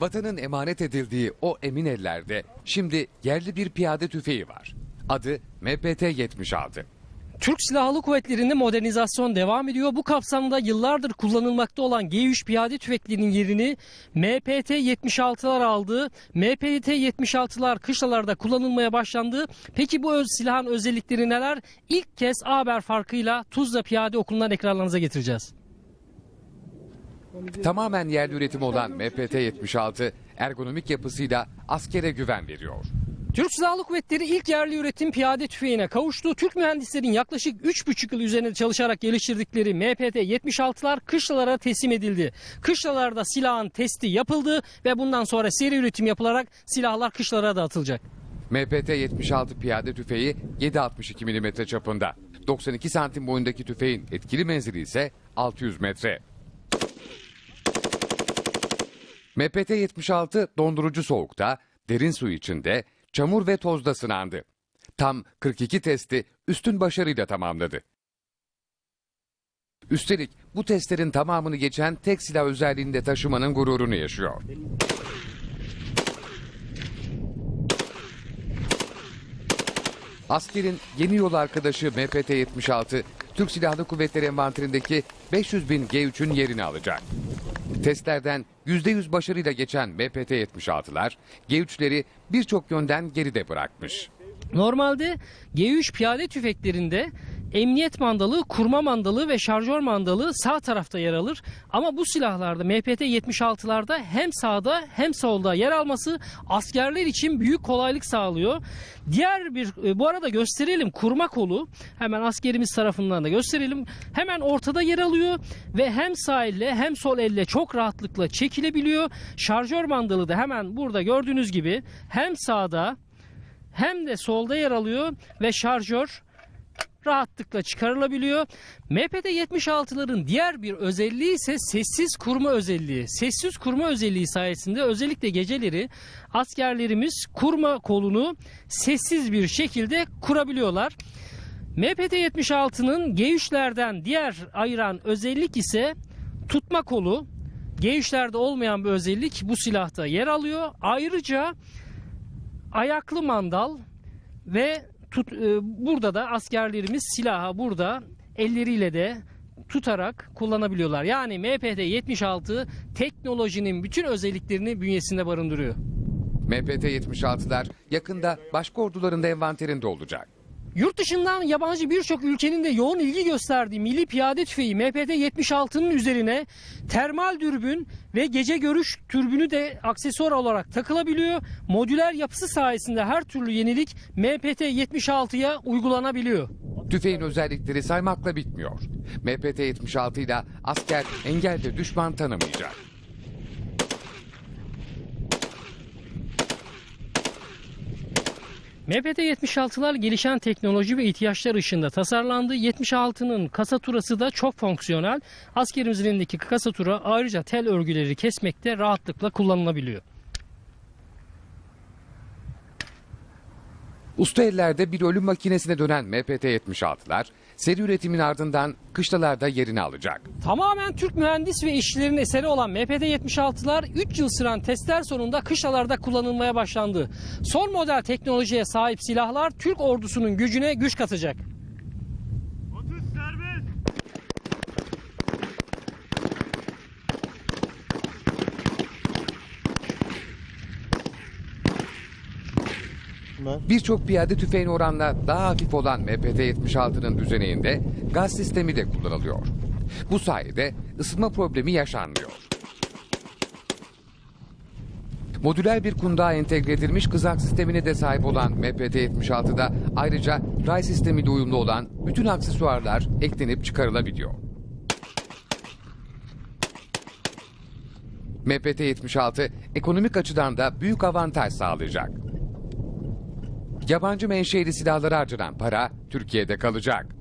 Vatanın emanet edildiği o emin ellerde şimdi yerli bir piyade tüfeği var. Adı MPT-76. Türk Silahlı Kuvvetleri'nde modernizasyon devam ediyor. Bu kapsamda yıllardır kullanılmakta olan G3 piyade tüfeklerinin yerini MPT-76'lar aldı. MPT-76'lar kışlalarda kullanılmaya başlandı. Peki bu öz silahın özellikleri neler? İlk kez Haber farkıyla Tuzla Piyade Okulu'ndan ekranlarınıza getireceğiz. Tamamen yerli üretimi olan MPT-76 ergonomik yapısıyla askere güven veriyor. Türk Silahlı Kuvvetleri ilk yerli üretim piyade tüfeğine kavuştu. Türk mühendislerin yaklaşık 3,5 yıl üzerinde çalışarak geliştirdikleri MPT-76'lar kışlalara teslim edildi. Kışlalarda silahın testi yapıldı ve bundan sonra seri üretim yapılarak silahlar kışlara dağıtılacak. MPT-76 piyade tüfeği 7.62 mm çapında. 92 santim boyundaki tüfeğin etkili menzili ise 600 metre. MPT-76 dondurucu soğukta, derin su içinde, çamur ve tozda sınandı. Tam 42 testi üstün başarıyla tamamladı. Üstelik bu testlerin tamamını geçen tek silah özelliğinde taşımanın gururunu yaşıyor. Askerin yeni yol arkadaşı MPT-76, Türk Silahlı Kuvvetleri envanterindeki 500 bin G3'ün yerini alacak. Testlerden %100 başarıyla geçen MPT-76'lar G3'leri birçok yönden geride bırakmış. Normalde G3 piyade tüfeklerinde emniyet mandalı, kurma mandalı ve şarjör mandalı sağ tarafta yer alır. Ama bu silahlarda MPT-76'larda hem sağda hem solda yer alması askerler için büyük kolaylık sağlıyor. Diğer bir e, bu arada gösterelim kurma kolu hemen askerimiz tarafından da gösterelim. Hemen ortada yer alıyor ve hem sağ elle hem sol elle çok rahatlıkla çekilebiliyor. Şarjör mandalı da hemen burada gördüğünüz gibi hem sağda hem de solda yer alıyor ve şarjör rahatlıkla çıkarılabiliyor. MPT-76'ların diğer bir özelliği ise sessiz kurma özelliği. Sessiz kurma özelliği sayesinde özellikle geceleri askerlerimiz kurma kolunu sessiz bir şekilde kurabiliyorlar. MPT-76'nın G3'lerden diğer ayıran özellik ise tutma kolu. G3'lerde olmayan bir özellik bu silahta yer alıyor. Ayrıca ayaklı mandal ve tut, e, burada da askerlerimiz silahı burada elleriyle de tutarak kullanabiliyorlar. Yani MPT-76 teknolojinin bütün özelliklerini bünyesinde barındırıyor. MPT-76'lar yakında başka orduların da envanterinde olacak. Yurt dışından yabancı birçok ülkenin de yoğun ilgi gösterdiği milli piyade tüfeği MPT-76'nın üzerine termal dürbün ve gece görüş türbünü de aksesuar olarak takılabiliyor. Modüler yapısı sayesinde her türlü yenilik MPT-76'ya uygulanabiliyor. Tüfeğin özellikleri saymakla bitmiyor. MPT-76 ile asker engel ve düşman tanımayacak. MPT-76'lar gelişen teknoloji ve ihtiyaçlar ışığında tasarlandı. 76'nın kasaturası da çok fonksiyonel. Askerimizin elindeki kasatura ayrıca tel örgüleri kesmekte rahatlıkla kullanılabiliyor. Usta ellerde bir ölüm makinesine dönen MPT-76'lar seri üretimin ardından kışlalarda yerini alacak. Tamamen Türk mühendis ve işçilerin eseri olan MPT-76'lar 3 yıl süren testler sonunda kışlalarda kullanılmaya başlandı. Son model teknolojiye sahip silahlar Türk ordusunun gücüne güç katacak. Birçok piyade tüfeğine oranla daha hafif olan MPT-76'nın düzeneğinde gaz sistemi de kullanılıyor. Bu sayede ısınma problemi yaşanmıyor. Modüler bir kundağa entegre edilmiş kızak sistemine de sahip olan MPT-76'da ayrıca ray sistemiyle uyumlu olan bütün aksesuarlar eklenip çıkarılabiliyor. MPT-76 ekonomik açıdan da büyük avantaj sağlayacak. Yabancı menşeli silahlara harcanan para Türkiye'de kalacak.